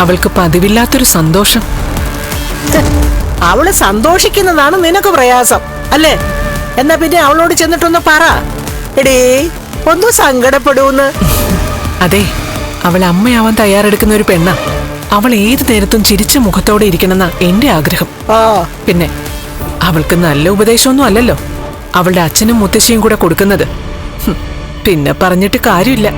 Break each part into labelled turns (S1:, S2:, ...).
S1: അവൾക്ക് പതിവില്ലാത്തൊരു സന്തോഷം.
S2: അവൾ സന്തോഷിക്കുന്നതാണ് നിനക്ക് പ്രയാസം അല്ലേ? എന്നാ പിന്നെ അവളോട് ചെന്നിട്ടൊന്ന് പറ. എടീ ഒന്ന് സങ്കടപ്പെടൂന്ന്
S1: അതെ അവൾ അമ്മയാവാൻ തയ്യാറെടുക്കുന്ന ഒരു പെണ്ണ. അവൾ ഏത് നേരത്തും ചിരിച്ച മുഖത്തോടെ ഇരിക്കണമെന്ന എന്റെ ആഗ്രഹം. പിന്നെ അവൾക്ക് നല്ല ഉപദേശമൊന്നും അല്ലല്ലോ. അവളുടെ അച്ഛനും മുത്തശ്ശിയും കൂടെ കൊടുക്കുന്നത്. പിന്നെ പറഞ്ഞിട്ട് കാര്യമില്ല.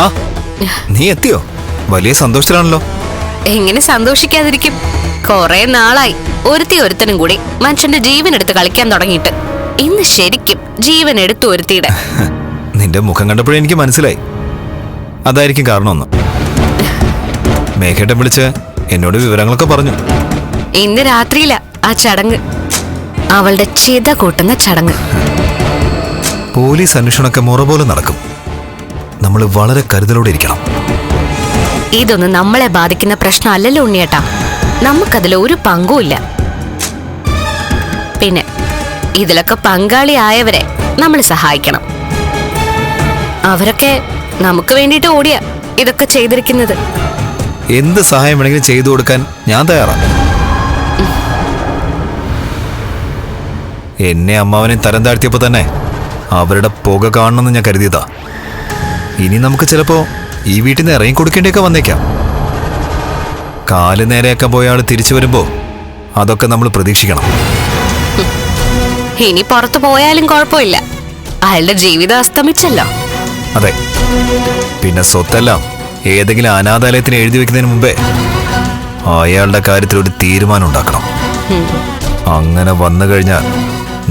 S3: ആ നീ എത്തിയോ? വലിയ സന്തോഷത്തിലാണല്ലോ.
S4: എങ്ങനെ സന്തോഷിക്കാതിരിക്കും? കൊറേ നാളായി. ഒരുത്തി ഒരുത്തനും കൂടി മനുഷ്യന്റെ ജീവൻ എടുത്ത് കളിക്കാൻ തുടങ്ങിയിട്ട്. ഇന്ന് ശരിക്കും ജീവൻ എടുത്തു ഒരുത്തിയുടെ.
S3: നിന്റെ മുഖം കണ്ടപ്പോഴേ എനിക്ക് മനസ്സിലായി. അതായിരിക്കും കാരണമൊന്നും മേഘേട്ടൻ വിളിച്ച് എന്നോട് വിവരങ്ങളൊക്കെ പറഞ്ഞു.
S4: ഇന്ന് രാത്രിയില ആ ചടങ്ങ്. അവളുടെ ചിത കൂട്ടുന്ന ചടങ്ങ്.
S3: പോലീസ് അന്വേഷണമൊക്കെ മുറ പോലെ നടക്കും. നമ്മൾ വളരെ കരുതലോടെ ഇരിക്കണം.
S4: ഇതൊന്നും നമ്മളെ ബാധിക്കുന്ന പ്രശ്നമല്ലല്ലോ ഉണ്ണിയേട്ടാ. നമുക്കതിൽ ഒരു പങ്കുമില്ല പിന്നെ ഇതിലൊക്കെ പങ്കാളിയായവരെ നമ്മൾ സഹായിക്കണം. അവരൊക്കെ നമുക്ക് വേണ്ടിയിട്ട് ഓടിയ ഇതൊക്കെ ചെയ്തിരിക്കുന്നത്.
S3: എന്ത് സഹായം വേണമെങ്കിലും ചെയ്തു കൊടുക്കാൻ ഞാൻ തയ്യാറാണ് എന്നെ അമ്മാവനെ തരം താഴ്ത്തിയപ്പോൾ തന്നെ അവരുടെ പുക കാണണമെന്ന് ഞാൻ കരുതിയതാ. ഇനി നമുക്ക് ചിലപ്പോ ഈ വീട്ടിൽ നിന്ന് ഇറങ്ങി കൊടുക്കേണ്ടിയൊക്കെ വന്നേക്കാം. കാൽ നേരെയൊക്കെ പോയാൾ തിരിച്ചു വരുമ്പോ അതൊക്കെ നമ്മൾ പ്രതീക്ഷിക്കണം.
S4: ഇനി പുറത്തു പോയാലും കുഴപ്പമില്ല. അയാളുടെ ജീവിതം അസ്തമിച്ചല്ലോ.
S3: അതെ. പിന്നെ സ്വത്തെല്ലാം ഏതെങ്കിലും അനാഥാലയത്തിന് എഴുതി വെക്കുന്നതിന് മുമ്പേ അയാളുടെ കാര്യത്തിൽ ഒരു തീരുമാനം ഉണ്ടാക്കണം. അങ്ങനെ വന്നു കഴിഞ്ഞാൽ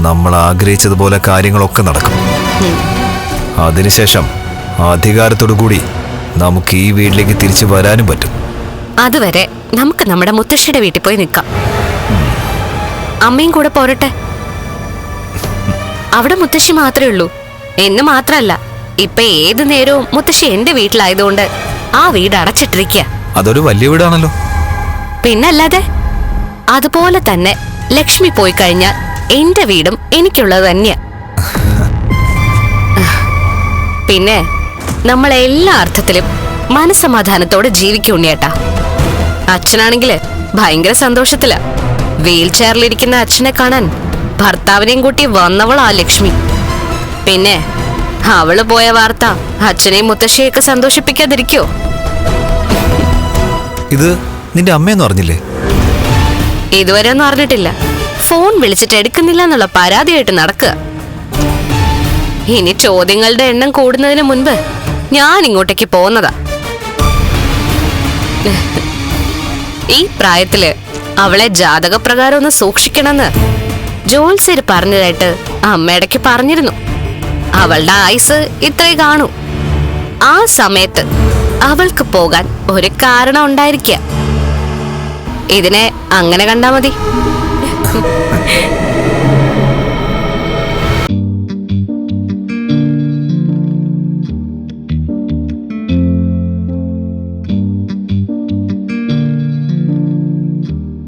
S3: നമ്മൾ ആഗ്രഹിച്ചതുപോലെ കാര്യങ്ങളൊക്കെ നടക്കും. അതിനുശേഷം അധികാരത്തോടു കൂടി നമുക്ക് ഈ വീട്ടിലേക്ക് തിരിച്ചു വരാനും പറ്റും.
S4: അതുവരെ നമുക്ക് നമ്മുടെ മുത്തശ്ശിയുടെ വീട്ടിൽ പോയി നിൽക്കാം. അമ്മയും കൂടെ പോരട്ടെ. അവിടെ മുത്തശ്ശി മാത്രമേ ഉള്ളൂ. എന്ന് മാത്രല്ല ഇപ്പൊ ഏത് നേരവും മുത്തശ്ശി എന്റെ വീട്ടിലായതുകൊണ്ട് ആ വീട് അടച്ചിട്ടിരിക്കുക
S3: അതൊരു വലിയ വീടാണല്ലോ.
S4: പിന്നല്ലാതെ അതുപോലെ തന്നെ ലക്ഷ്മി പോയി കഴിഞ്ഞാൽ എന്റെ വീടും എനിക്കുള്ളത് തന്നെയാ. പിന്നെ നമ്മൾ എല്ലാ അർത്ഥത്തിലും മനസമാധാനത്തോടെ ജീവിക്കും ഉണ്ണിയേട്ടാ. അച്ഛനാണെങ്കിൽ ഭയങ്കര സന്തോഷത്തില. വീൽ ചെയറിലിരിക്കുന്ന അച്ഛനെ കാണാൻ ഭർത്താവിനെയും കൂട്ടി വന്നവളാ ലക്ഷ്മി. പിന്നെ അവൾ പോയ വാർത്ത അച്ഛനെയും മുത്തശ്ശിയൊക്കെ സന്തോഷിപ്പിക്കാതിരിക്കോ?
S3: ഇത് നിന്റെ അമ്മയെന്ന് പറഞ്ഞില്ലേ
S4: ഇതുവരെ ഒന്നും അറിഞ്ഞിട്ടില്ല. ഫോൺ വിളിച്ചിട്ട് എടുക്കുന്നില്ല എന്നുള്ള പരാതിയായിട്ട് നടക്കുക. ഇനി ചോദ്യങ്ങളുടെ എണ്ണം കൂടുന്നതിന് മുൻപ് ഞാൻ ഇങ്ങോട്ടേക്ക് പോന്നതാ ഈ പ്രായത്തിൽ അവളെ ജാതകപ്രകാരം ഒന്ന് സൂക്ഷിക്കണമെന്ന് ജോത്സ്യര് പറഞ്ഞതായിട്ട് അമ്മയിടയ്ക്ക് പറഞ്ഞിരുന്നു. അവളുടെ ആയുസ് ഇത്രേ കാണൂ. ആ സമയത്ത് അവൾക്ക് പോകാൻ ഒരു കാരണം ഉണ്ടായിരിക്കുക ഇതിനെ അങ്ങനെ കണ്ടാ മതി.